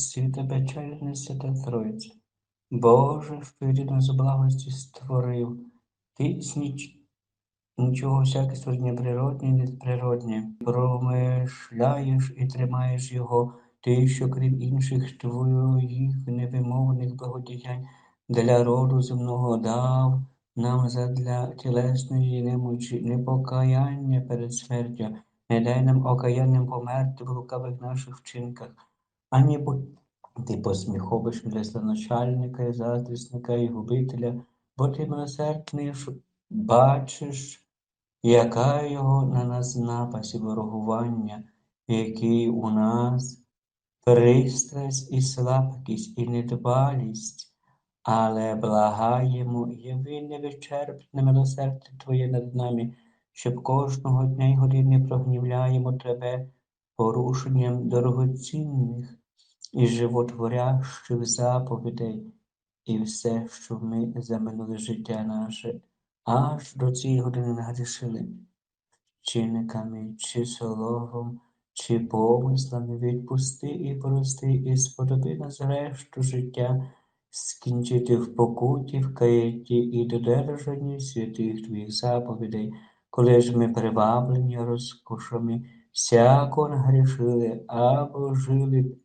світа печальне свята Троїця. Боже, що єдино з благості створив, ти з ніч... нічого всяке створення природне і неприродне, промишляєш і тримаєш його, ти, що крім інших твоїх невимовних благодіянь для роду земного дав нам задля тілесної немочі, непокаяння перед смертю, не дай нам окаянним померти в лукавих наших вчинках, ані ти посміховиш для злоначальника, і заздрісника і губителя, бо ти милосердний бачиш, яка його на нас напасть і ворогування, який у нас пристрасть і слабкість, і недбалість, але благаємо, яви невичерпне милосердя Твоє над нами, щоб кожного дня й години прогнівляємо Тебе порушенням дорогоцінних і животворящих заповідей, і все, що ми за минуле життя наше, аж до цієї години нагрішили, вчинниками чи словом, чи помислами відпусти і прости, і сподоби нас решту життя, скінчити в покуті, в каєті і додержанні святих Твоїх заповідей, коли ж ми приваблені розкошами всяко нагрішили або жили,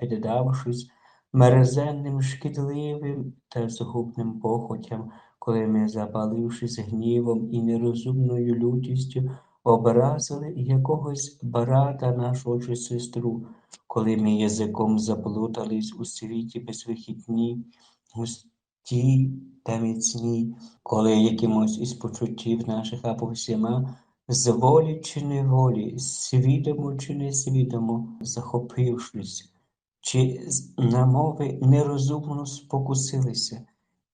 піддавшись мерзенним, шкідливим та згубним похотям, коли ми, запалившись гнівом і нерозумною лютістю, образили якогось брата нашого чи сестру, коли ми язиком заплутались у світі безвихідні, густі та міцні, коли якимось із почуттів наших або всіма з волі чи неволі, свідомо чи несвідомо, захопившись, чи на мови нерозумно спокусилися,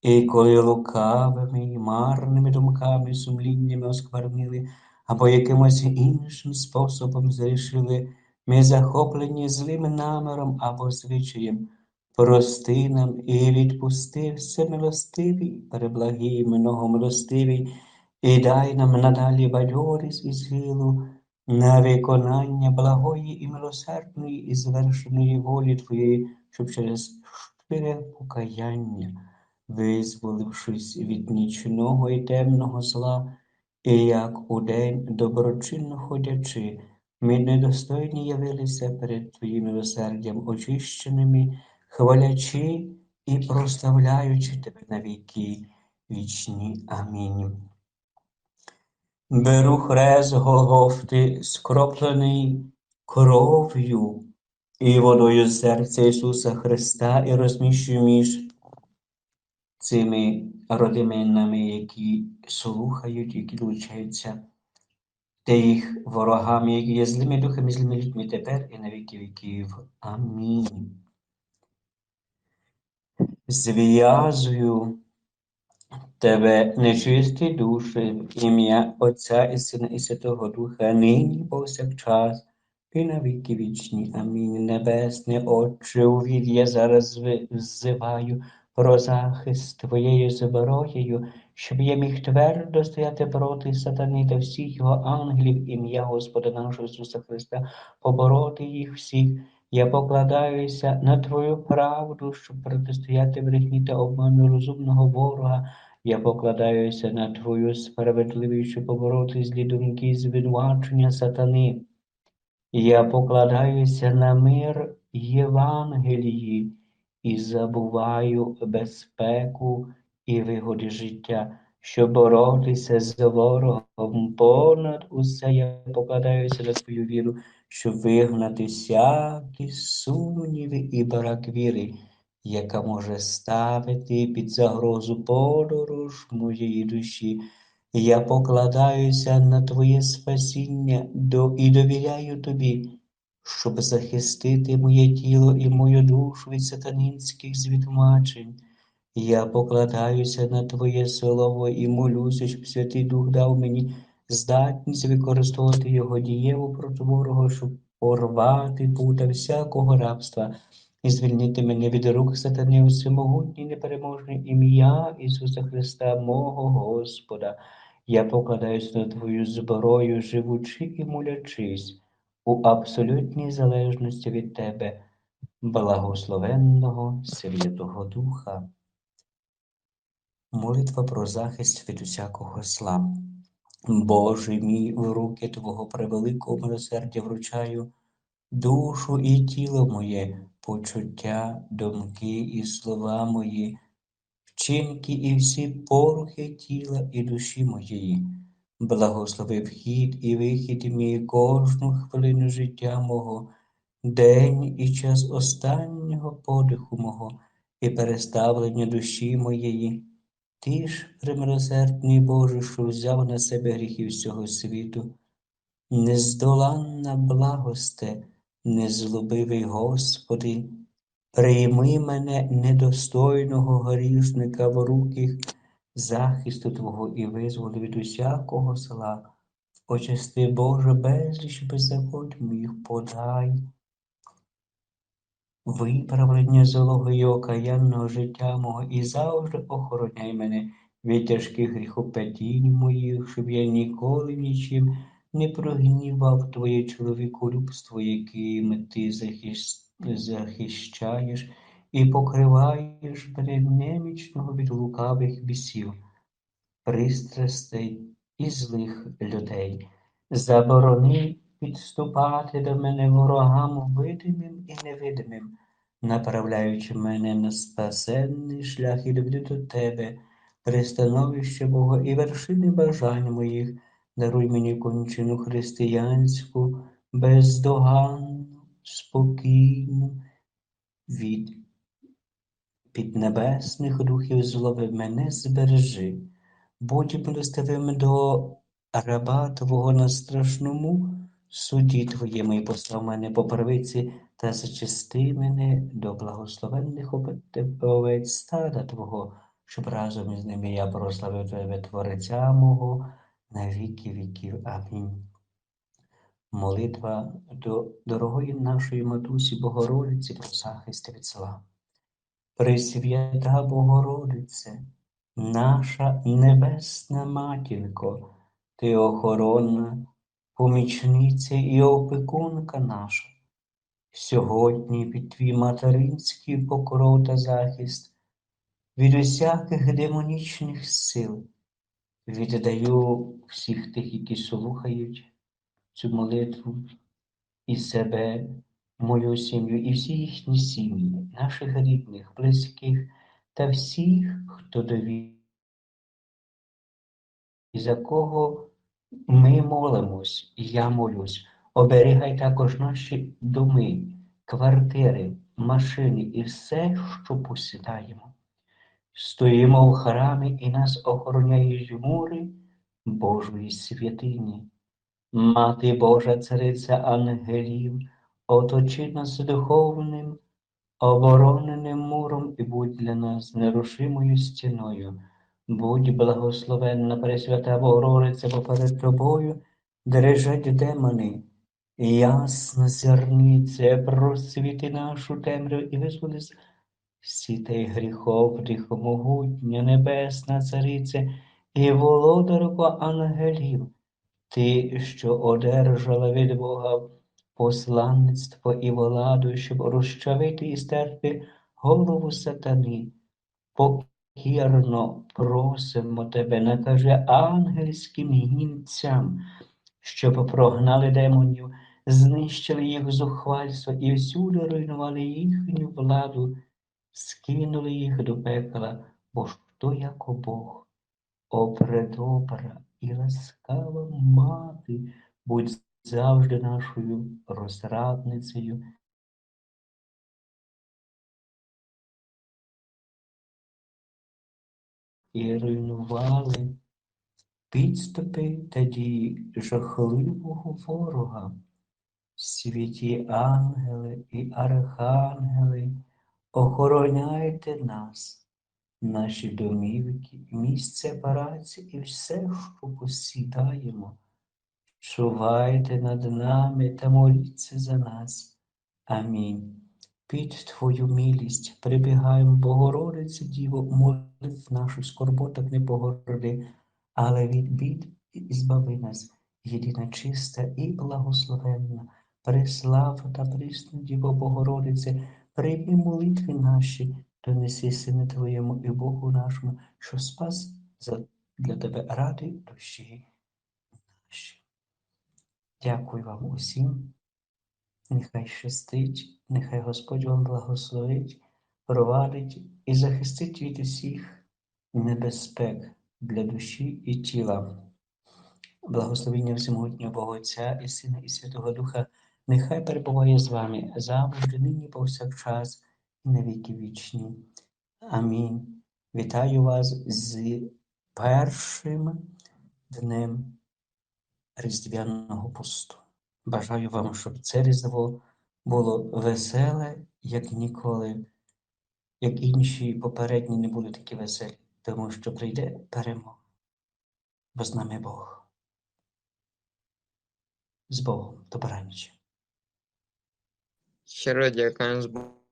і коли лукавими і марними думками, сумліннями осквернили, або якимось іншим способом зрішили, ми захоплені злим наміром або звичаєм, прости нам і відпусти все милостивий, переблагий, многомилостивий, і дай нам надалі бадьорість і силу на виконання благої і милосердної і звершеної волі Твоєї, щоб через щире покаяння, визволившись від нічного і темного зла, і як у день доброчинно ходячи, ми недостойні явилися перед Твоїм милосердям очищеними, хвалячи і прославляючи Тебе на віки вічні. Амінь. Беру хрест Голгофти, скроплений кров'ю і водою серця Ісуса Христа і розміщую між цими родименами, які слухають, які долучаються та ворогами, які є злими духами, злими людьми тепер і на віки віків. Амінь. Зв'язую Тебе, нечисті душі, ім'я Отця і Сина, і Святого Духа, нині повсякчас, і на віки вічні. Амінь. Небесне, Отче, увід я зараз взиваю про захист Твоєю зброєю, щоб я міг твердо стояти проти сатани та всіх його ангелів, ім'я Господа нашого Ісуса Христа, побороти їх всіх. Я покладаюся на Твою правду, щоб протистояти брехні та обману розумного ворога. Я покладаюся на Твою справедливість, щоб побороти злі думки і звинувачення сатани. Я покладаюся на мир Євангелії і забуваю безпеку і вигоди життя, щоб боротися з ворогом. Понад усе я покладаюся на твою віру, щоб вигнати всякі сумніви і брак віри яка може ставити під загрозу подорож моєї душі. Я покладаюся на Твоє спасіння і довіряю Тобі, щоб захистити моє тіло і мою душу від сатанінських звідмачень. Я покладаюся на Твоє слово і молюся, щоб Святий Дух дав мені здатність використовувати його дієву проти ворога, щоб порвати пута всякого рабства і звільнити мене від рук сатани усемогутній непереможне ім'я Ісуса Христа, мого Господа. Я покладаюся на Твою зброю, живучи і молячись у абсолютній залежності від Тебе. благословенного Святого Духа. Молитва про захист від усякого зла. Боже мій, у руки Твого превеликого милосердя вручаю душу і тіло моє, почуття, думки і слова мої, вчинки і всі порухи тіла і душі моєї, благослови вхід і вихід мій кожну хвилину життя мого, день і час останнього подиху мого і переставлення душі моєї. Ти ж, премилосердний Боже, що взяв на себе гріхи всього світу, нездоланна благосте, незлобивий Господи, прийми мене недостойного грішника в руки захисту Твого і визволи від усякого зла. Очисти, Боже, безліч беззаконь моїх подай виправлення злого окаянного життя мого і завжди охороняй мене від тяжких гріхопадінь моїх, щоб я ніколи нічим не прогнівав Твоє чоловіколюбство, яким ти захищаєш і покриваєш мене немічного від лукавих бісів, пристрастей і злих людей. Заборони підступати до мене ворогам видимим і невидимим, направляючи мене на спасенний шлях і люблю до тебе, пристановище Бога і вершини бажань моїх, даруй мені кончину християнську, бездоганну, спокійну, від піднебесних духів злови. Мене збережи, будь милостивим до раба Твого на страшному суді Твоєму і послав мене по правиці та зачисти мене до благословенних овець стада Твого, щоб разом із ними я прославив Тебе Творця мого на віки віків. Амінь. Молитва до дорогої нашої матусі Богородиці про захист від зла. Пресвята Богородице, наша небесна матінко, ти охоронна, помічниця і опекунка наша. Сьогодні під твій материнський покров та захист від усяких демонічних сил віддаю всіх тих, які слухають цю молитву і себе, мою сім'ю, і всі їхні сім'ї, наших рідних, близьких та всіх, хто довів, і за кого ми молимось, я молюсь. Оберігай також наші доми, квартири, машини і все, що посідаємо. Стоїмо в храмі і нас охороняють мури Божої святині. Мати Божа Цариця ангелів, оточи нас духовним, обороненим муром і будь для нас нерушимою стіною. Будь благословенна Пресвята Богородиця, бо перед тобою дрижать демони, ясна зерниця, просвіти нашу темрю і визволи сітей гріхов, гріхомогутня, небесна цариця і володарко ангелів, ти, що одержала від Бога посланництво і владу, щоб розчавити і стерти голову сатани. Покірно просимо тебе, накаже ангельським гінцям, щоб прогнали демонів, знищили їх зухвальство і всюди руйнували їхню владу, скинули їх до пекла, бо ж хто як Бог, о предобра і ласкава мати, будь завжди нашою розрадницею. І руйнували підступи тоді жахливого ворога, святі ангели і архангели, охороняйте нас, наші домівки, місце праці і все, що посідаємо. Чувайте над нами та моліться за нас. Амінь. Під Твою милість прибігаємо, Богородице, Діво, молитв нашу скорботок не погороди але від бід збави нас, єдина чиста і благословенна, преслава та присна Діво Богородице, прийми молитви наші, донеси Сину Твоєму і Богу нашому, що спас для Тебе ради душі наші. Дякую вам усім. Нехай щастить, нехай Господь вам благословить, провадить і захистить від усіх небезпек для душі і тіла. Благословення всемогутнього Бога Отця і Сина і Святого Духа, нехай перебуває з вами завжди, нині повсякчас і на віки вічні. Амінь. Вітаю вас з першим днем Різдвяного посту. Бажаю вам, щоб це Різдво було веселе, як ніколи, як інші попередні не були такі веселі, тому що прийде перемога. Бо з нами Бог. З Богом. Добраніч. Щиро дякую з Богом.